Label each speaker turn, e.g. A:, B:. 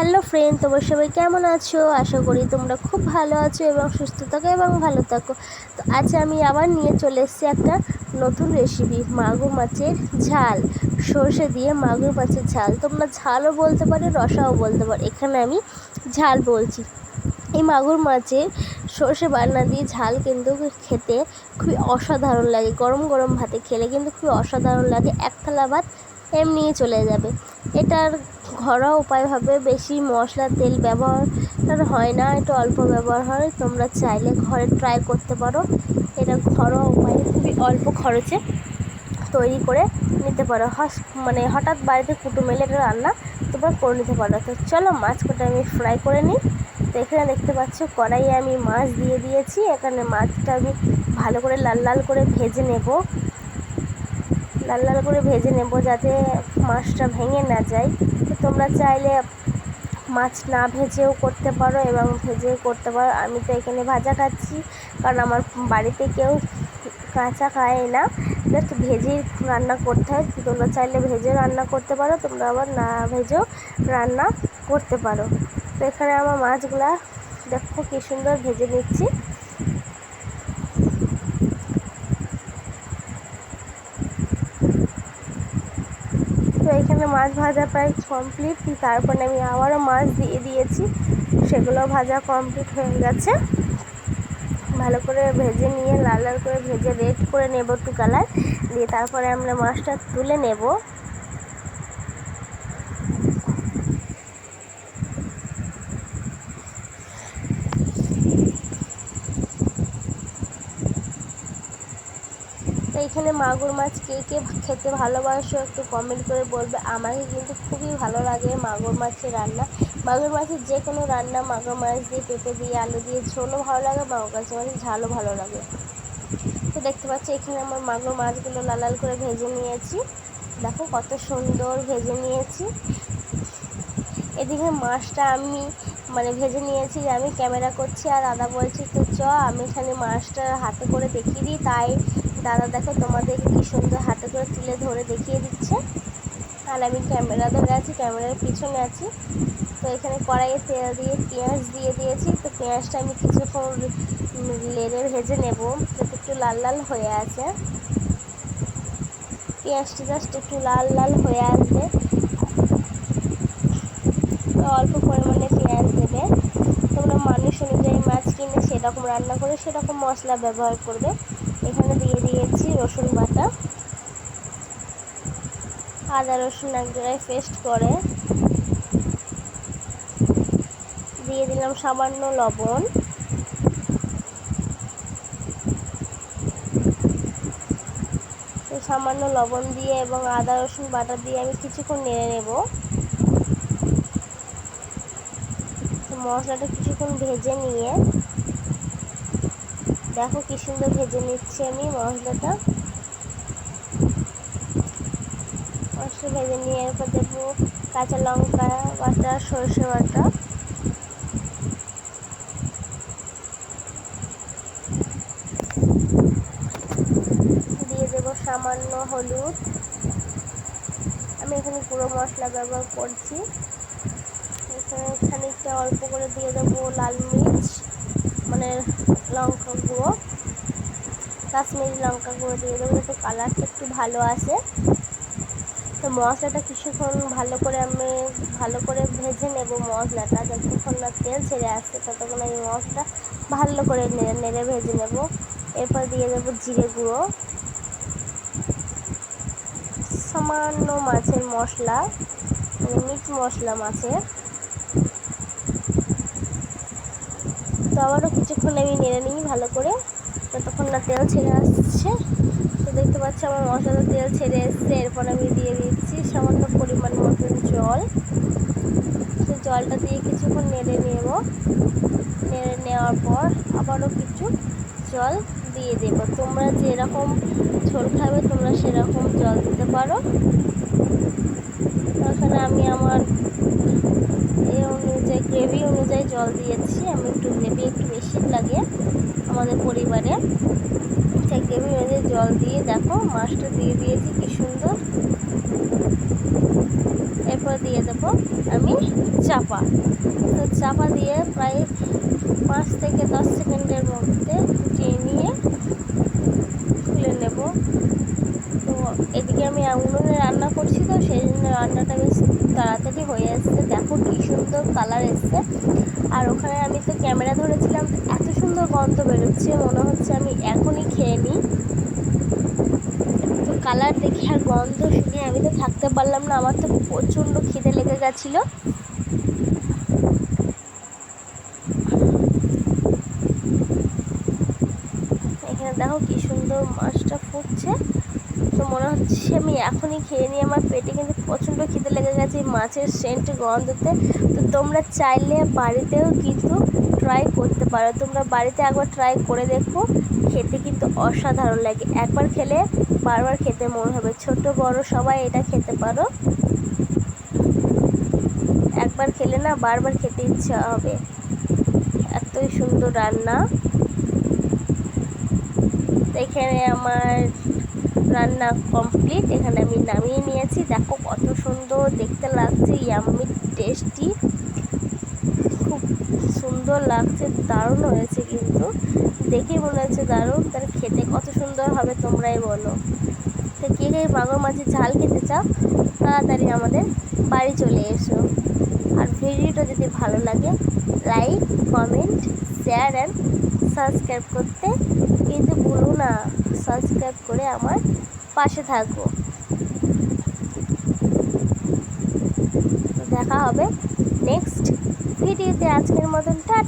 A: Hello friend, তোমার সবাই কেমন আছো? আশা করি তোমরা খুব ভালো আছো এবং সুস্থ থাকো এবং ভালো থাকো। তো আজ আমি আবার নিয়ে চলে এসেছি একটা নতুন রেসিপি মাগুর মাছের ঝাল। সর্ষে দিয়ে মাগুর মাছের ঝাল। তোমরা ঝালও বলতে পারো, রসাও বলতে পারো। এখানে আমি ঝাল বলছি। এই মাগুর মাছের সর্ষে বান্না দিয়ে ঝাল কিন্তু খেতে খুবই অসাধারণ লাগে। গরম গরম ভাতে খেলে কিন্তু খুবই অসাধারণ লাগে। এক থালা ভাত এমনিই চলে যাবে। এটার ঘরোয়া উপায়ভাবে বেশি মশলা, তেল ব্যবহার হয় না, একটু অল্প ব্যবহার হয়। তোমরা চাইলে ঘরে ট্রাই করতে পারো। এটা ঘরোয়া উপায়ে, খুবই অল্প খরচে তৈরি করে নিতে পারো। হস মানে হঠাৎ বাড়িতে কুটুম এলে এটা রান্না তোমরা করে নিতে পারো। তো চলো মাছ কটা আমি ফ্রাই করে নিই। তো এখানে দেখতে পাচ্ছ, কড়াইয়ে আমি মাছ দিয়ে দিয়েছি। এখানে মাছটা আমি ভালো করে লাল লাল করে ভেজে নেব। লাল লাল করে ভেজে নেব যাতে মাছটা ভেঙে না যায়। তো তোমরা চাইলে মাছ না ভেজেও করতে পারো এবং ভেজেও করতে পারো। আমি তো এখানে ভাজা খাচ্ছি, কারণ আমার বাড়িতে কেউ কাঁচা খায় না। জাস্ট ভেজেই রান্না করতে হয়। তোমরা চাইলে ভেজে রান্না করতে পারো, তোমরা আবার না ভেজেও রান্না করতে পারো। তো এখানে আমার মাছগুলা দেখো কী সুন্দর ভেজে নিচ্ছি তো এখানে মাছ ভাজা প্রায় কমপ্লিট তারপরে আমি আবারও মাছ দিয়ে দিয়েছি। সেগুলো ভাজা কমপ্লিট হয়ে গেছে। ভালো করে ভেজে নিয়ে, লাল লাল করে ভেজে রেড করে নেব একটু কালার দিয়ে তারপরে আমরা মাছটা তুলে নেব। এখানে মাগুর মাছ কে কে খেতে ভালোবাসো একটু কমেন্ট করে বলবে। আমাকে কিন্তু খুবই ভালো লাগে মাগুর মাছের রান্না। মাগুর মাছের যে কোনো রান্না মাগুর মাছ দিয়ে পেঁপে দিয়ে আলু দিয়ে ঝোলও ভালো লাগে, মাগুর মাছের ঝালও ভালো লাগে। তো দেখতে পাচ্ছি এখানে আমার মাগুর মাছগুলো লাল লাল করে ভেজে নিয়েছি। দেখো কত সুন্দর ভেজে নিয়েছি। এদিকে মাছটা আমি মানে ভেজে নিয়েছি আমি ক্যামেরা করছি আর দাদা বলছি, তো চ, আমি এখানে মাছটা হাতে করে দেখিয়ে দিই। তাই দাদা দেখো তোমাদেরকে কী সুন্দর হাতে করে তুলে ধরে দেখিয়ে দিচ্ছে। আর আমি ক্যামেরা ধরে আছি, ক্যামেরার পিছনে আছি। তো এখানে কড়াইয়ে তেল দিয়ে, পেঁয়াজ দিয়ে দিয়েছি। তো পেঁয়াজটা আমি কিছুক্ষণ লেড়ে ভেজে নেব, যাতে একটু লাল লাল হয়ে আছে। পেঁয়াজটা জাস্ট একটু লাল লাল হয়ে আসবে। অল্প পরিমাণে তোমরা অনুযায়ী মাছ কিনে সেরকম রান্না করে, সেরকম মশলা ব্যবহার করবে। এখানে দিয়ে দিয়েছি রসুন বাটা। আদা রসুন এক জায়গায় পেস্ট করে। দিয়ে দিলাম সামান্য লবণ। সামান্য লবণ দিয়ে এবং আদা রসুন বাটা দিয়ে আমি কিছুক্ষণ নেড়ে নেব। মশলাটা কিছুক্ষণ ভেজে নিয়ে, দেখো কি সুন্দর ভেজে নিচ্ছি আমি মশলাটা। মশলা ভেজে নিয়ে এরপর দেবো কাঁচা লঙ্কা বাটা, সরষে বাটা। দিয়ে দেবো সামান্য হলুদ। আমি এখানে পুরো মশলা ব্যবহার করছি। খানিকটা অল্প করে দিয়ে দেবো লাল মির্চ মানে লঙ্কা গুঁড়ো, কাশ্মীরি লঙ্কা গুঁড়ো দিয়ে দেবো যাতে কালারটা একটু ভালো আসে। তো মশলাটা কিছুক্ষণ ভালো করে আমি ভালো করে ভেজে নেব মশলাটা। যতক্ষণ না তেল ছেড়ে আসছে, ততক্ষণ আমি মশলা ভালো করে নেড়ে নেড়ে ভেজে নেব। এরপর দিয়ে দেবো জিরে গুঁড়ো। সামান্য মাছের মশলা মানে মিট মশলা মাছের। তো আবারও কিছুক্ষণ আমি নেড়ে নিই ভালো করে। যতক্ষণ না তেল ছেড়ে আসছে। তো দেখতে পাচ্ছি আমার মশলা তেল ছেড়ে এসছে। এরপর আমি দিয়ে দিচ্ছি সামান্য পরিমাণ মতন জল। তো জলটা দিয়ে কিছুক্ষণ নেড়ে নেব। নেড়ে নেওয়ার পর আবারও কিছু জল দিয়ে দেবো। তোমরা যেরকম ঝোল খাবে, তোমরা সেরকম জল দিতে পারো। এখানে আমি আমার গ্রেভি অনুযায়ী জল দিয়েছি। আমি একটু গ্রেভি একটু বেশি লাগে আমাদের পরিবারে। সেই গ্রেভি অনুযায়ী জল দিয়ে দেখো, মাছটা দিয়ে দিয়েছি, কি সুন্দর। এরপর দিয়ে দেবো আমি চাপা। তো চাপা দিয়ে প্রায় পাঁচ থেকে দশ সেকেন্ডের মধ্যে ফুটিয়ে নিয়ে তুলে নেব তো এদিকে আমি উনুনে রান্না করছি তো সেই জন্য রান্নাটা বেশ তাড়াতাড়ি হয়ে এসছে দেখো কী সুন্দর কালার এসছে। আর ওখানে আমি তো ক্যামেরা ধরেছিলাম, এত সুন্দর গন্ধ বেরোচ্ছে, মনে হচ্ছে আমি এখনই খেয়ে নিই। তো কালার দেখে আর গন্ধ শুনে আমি তো থাকতে পারলাম না, আমার তো প্রচণ্ড খিদে লেগে গেছিল। এখানে দেখো কি সুন্দর মাছটা ফুটছে। তো মনে হচ্ছে আমি এখনই খেয়ে নিই। আমার পেটে কিন্তু প্রচণ্ড খিদে লেগে গেছে এই মাছের সেন্ট গন্ধতে। তো তোমরা চাইলে বাড়িতেও কিন্তু ট্রাই করতে পারো। তোমরা বাড়িতে একবার ট্রাই করে দেখো। খেতে কিন্তু অসাধারণ লাগে। একবার খেলে বারবার খেতে মন হবে। ছোট, বড় সবাই এটা খেতে পারো। একবার খেলে না বারবার খেতে ইচ্ছা হবে। এতই সুন্দর রান্না। এখানে আমার রান্না কমপ্লিট এখানে আমি নামিয়ে নিয়েছি। দেখো কত সুন্দর, দেখতে লাগছে ইয়াম্মি টেস্টি খুব সুন্দর লাগছে, দারুণ হয়েছে কিন্তু। দেখেই মনে হচ্ছে দারুণ, তাহলে খেতে কত সুন্দর হবে তোমরাই বলো। তো কে কে মাগুর মাছের ঝাল খেতে চাও, তাড়াতাড়ি আমাদের বাড়ি চলে এসো। আর ভিডিওটা যদি ভালো লাগে like comment share and subscribe করতে কিন্তু ভুলো না। সাবস্ক্রাইব করে আমার পাশে থাকো। দেখা হবে নেক্সট ভিডিওতে। আজকের মতন টাটা